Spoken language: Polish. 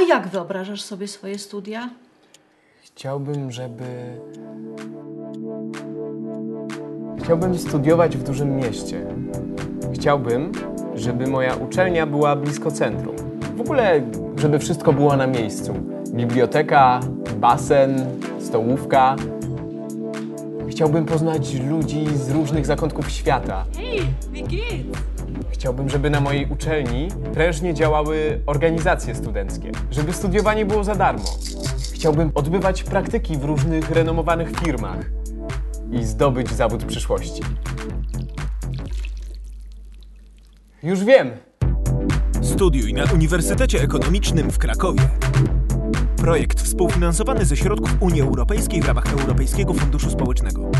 jak wyobrażasz sobie swoje studia? Chciałbym, żeby. Chciałbym studiować w dużym mieście. Chciałbym, żeby moja uczelnia była blisko centrum. W ogóle, żeby wszystko było na miejscu. Biblioteka, basen, stołówka. Chciałbym poznać ludzi z różnych zakątków świata. Hej, wie geht's? Chciałbym, żeby na mojej uczelni prężnie działały organizacje studenckie, żeby studiowanie było za darmo. Chciałbym odbywać praktyki w różnych renomowanych firmach i zdobyć zawód przyszłości. Już wiem! Studiuj na Uniwersytecie Ekonomicznym w Krakowie. Projekt współfinansowany ze środków Unii Europejskiej w ramach Europejskiego Funduszu Społecznego.